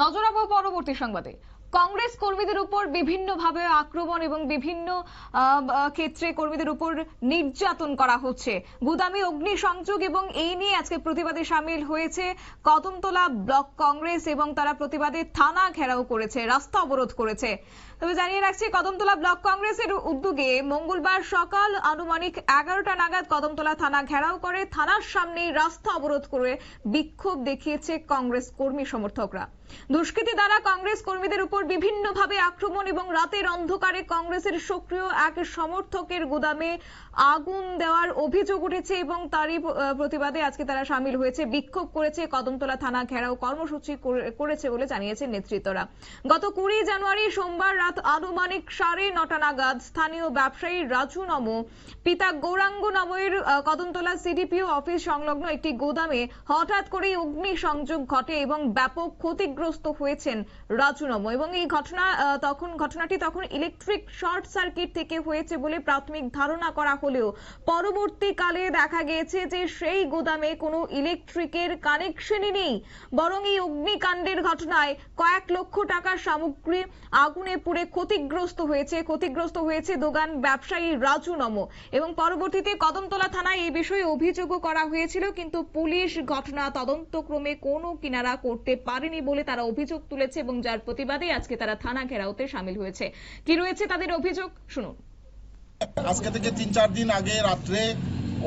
নজর রাখব পরবর্তী সংবাদে। কংগ্রেস কর্মীদের উপর বিভিন্নভাবে আক্রমণ এবং বিভিন্ন ক্ষেত্রে কর্মীদের উপর নির্যাতন করা হচ্ছে। গুদামে অগ্নি সংযোগ এবং এই নিয়ে আজকে প্রতিবাদে সামিল হয়েছে কদমতলা ব্লক কংগ্রেস এবং তারা প্রতিবাদে থানা ঘেরাও করেছে, রাস্তা অবরোধ করেছে। তবে জানিয়ে রাখছি, কদমতলা ব্লক কংগ্রেসের উদ্যোগে মঙ্গলবার সকাল আনুমানিক এগারোটা নাগাদ কদমতলা থানা ঘেরাও করে, থানার সামনে রাস্তা অবরোধ করে বিক্ষোভ দেখিয়েছে কংগ্রেস কর্মী সমর্থকরা। দুষ্কৃতী দ্বারা কংগ্রেস কর্মীদের উপর বিভিন্নভাবে আক্রমণ এবং রাতের অন্ধকারে কংগ্রেসের সক্রিয় এক সমর্থকের গুদামে আগুন দেওয়ার অভিযোগ উঠেছে এবং তারই প্রতিবাদে আজকে তারা সামিল হয়েছে। বিক্ষোভ করেছে কদমতলা থানা ঘেরাও কর্মসূচি করেছে বলে জানিয়েছে নেতৃত্বরা। গত কুড়ি জানুয়ারি সোমবার রাত আনুমানিক সাড়ে নটা নাগাদ স্থানীয় ব্যবসায়ী রাজু নম পিতা গৌরাঙ্গ নময়ের আহ, কদমতলা সিডিপিও অফিস সংলগ্ন একটি গোদামে হঠাৎ করেই অগ্নি সংযোগ ঘটে এবং ব্যাপক ক্ষতিগ্রস্ত হয়েছেন রাজু নম। এবং এই ঘটনা তখন ঘটনাটি তখন ইলেকট্রিক শর্ট সার্কিট থেকে হয়েছে বলে প্রাথমিক ধারণা করা হলেও পরবর্তীকালে দেখা গিয়েছে যে সেই গোদামে কোনো ইলেকট্রিকের কানেকশনই নেই। বরং এই অগ্নিকাণ্ডের ঘটনায় কয়েক লক্ষ টাকার সামগ্রী আগুনে পুড়ে ক্ষতিগ্রস্ত হয়েছে। ক্ষতিগ্রস্ত হয়েছে দোকান ব্যবসায়ী রাজু নম। এবং পরবর্তীতে কদমতলা থানায় এই বিষয়ে অভিযোগও করা হয়েছিল, কিন্তু পুলিশ ঘটনা তদন্তক্রমে কোনো কিনারা করতে পারেনি বলে তারা অভিযোগ তুলেছে এবং যার প্রতিবাদে আজকে তারা থানা ঘেরাওতে সামিল হয়েছে। কি রয়েছে তাদের অভিযোগ? শুনুন। আজকে থেকে তিন চার দিন আগে রাত্রে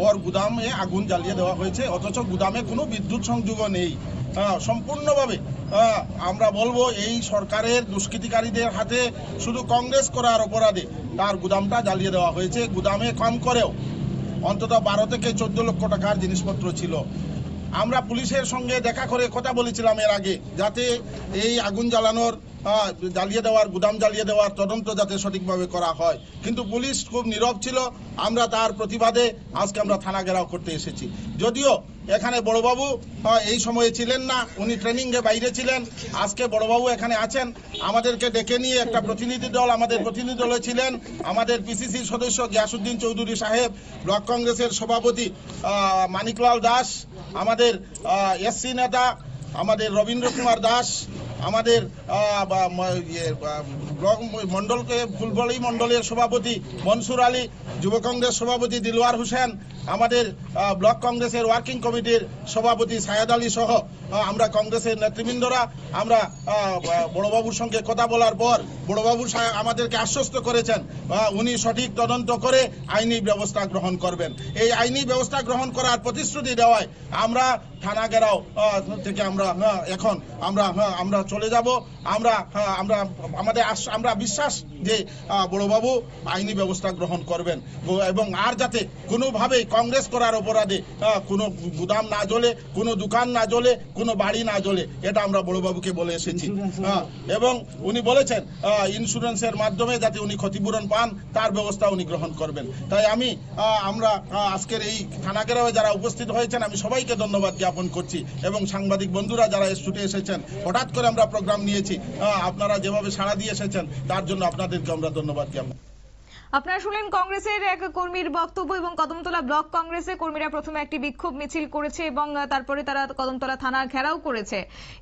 ওর গুদামে আগুন জ্বালিয়ে দেওয়া হয়েছে অথচ গুদামে কোনো বিদ্যুৎ সংযোগও নেই। হ্যাঁ, সম্পূর্ণভাবে হ্যাঁ, আমরা বলব এই সরকারের দুষ্কৃতিকারীদের হাতে শুধু কংগ্রেস করার অপরাধে। তার গুদামটা জ্বালিয়ে দেওয়া হয়েছে। গুদামে কম করেও অন্তত বারো থেকে চোদ্দ লক্ষ টাকার জিনিসপত্র ছিল। আমরা পুলিশের সঙ্গে দেখা করে কথা বলেছিলাম এর আগে, যাতে এই আগুন জ্বালানোর জ্বালিয়ে দেওয়ার, গুদাম জ্বালিয়ে দেওয়ার তদন্ত যাতে সঠিকভাবে করা হয়। কিন্তু পুলিশ খুব নীরব ছিল। আমরা তার প্রতিবাদে আজকে আমরা থানা ঘেরাও করতে এসেছি। যদিও এখানে বড়বাবু এই সময়ে ছিলেন না, উনি ট্রেনিং এ বাইরে ছিলেন। আজকে বড়বাবু এখানে আছেন। আমাদেরকে ডেকে নিয়ে একটা প্রতিনিধি দল আমাদের প্রতিনিধি দলে ছিলেন। আমাদের পিসিসির সদস্য গিয়াসুদ্দিন চৌধুরী সাহেব, ব্লক কংগ্রেসের সভাপতি মানিকলাল দাস, আমাদের এসসি নেতা আমাদের রবীন্দ্র কুমার দাস আমাদের আহ, বা- ম- ইয়ে, মন্ডলকে ফুলবড়ি মন্ডলের সভাপতি মনসুর আলী যুব কংগ্রেস সভাপতি দিলওয়ার হোসেন আমাদের ব্লক কংগ্রেসের ওয়ার্কিং কমিটির সভাপতি সায়েদ আলী সহ আমরা কংগ্রেসের নেতৃবৃন্দরা আমরা বড়বাবুর সঙ্গে কথা বলার পর বড়বাবু আমাদেরকে আশ্বস্ত করেছেন উনি সঠিক তদন্ত করে আইনি ব্যবস্থা গ্রহণ করবেন। এই আইনি ব্যবস্থা গ্রহণ করার প্রতিশ্রুতি দেওয়ায় আমরা থানা আহ, থেকে আমরা হ্যাঁ, এখন আমরা আমরা চলে যাব। আমরা হ্যাঁ, আমরা আমাদের আমরা বিশ্বাস যে বড়বাবু আইনি ব্যবস্থা গ্রহণ করবেন। এবং আর যাতে কোনোভাবেই কংগ্রেস করার অপরাধে কোনো গুদাম না জ্বলে কোনো দোকান না জ্বলে কোনো বাড়ি না জ্বলে এটা আমরা বড়বাবুকে বলে এসেছি। হ্যাঁ, এবং উনি বলেছেন ইন্স্যুরেন্সের মাধ্যমে যাতে উনি ক্ষতিপূরণ পান তার ব্যবস্থা উনি গ্রহণ করবেন। তাই আমি আমরা আজকের এই থানা যারা উপস্থিত হয়েছেন আমি সবাইকে ধন্যবাদ জ্ঞাপন করছি এবং সাংবাদিক বন্ধুরা যারা ছুটে এসেছেন, হঠাৎ করে আমরা প্রোগ্রাম নিয়েছি আপনারা যেভাবে সাড়া দিয়ে এসেছেন, তার জন্য আপনাদেরকে আমরা ধন্যবাদ জ্ঞাপন আপনারা শুনলেন কংগ্রেসের এক কর্মীর বক্তব্য এবং কদমতলা ব্লক কংগ্রেসে কর্মীরা প্রথমে একটি বিক্ষোভ মিছিল করেছে এবং তারপরে তারা কদমতলা থানা ঘেরাও করেছে।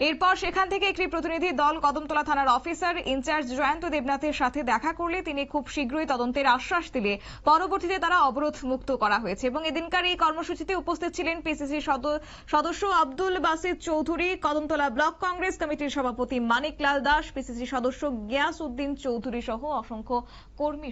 এরপর সেখান থেকে একটি প্রতিনিধি দল কদমতলা থানার অফিসার ইনচার্জ জয়ন্ত দেবনাথের সাথে দেখা করলে তিনি খুব শীঘ্রই তদন্তের আশ্বাস দিলে। পরবর্তীতে তারা অবরোধ মুক্ত করা হয়েছে এবং এদিনকার এই কর্মসূচিতে উপস্থিত ছিলেন পিসিসি সদস্য আব্দুল বাসিদ চৌধুরী, কদমতলা ব্লক কংগ্রেস কমিটির সভাপতি মানিক লাল দাস পিসিসি সদস্য গিয়াস উদ্দিন চৌধুরী সহ অসংখ্য কর্মী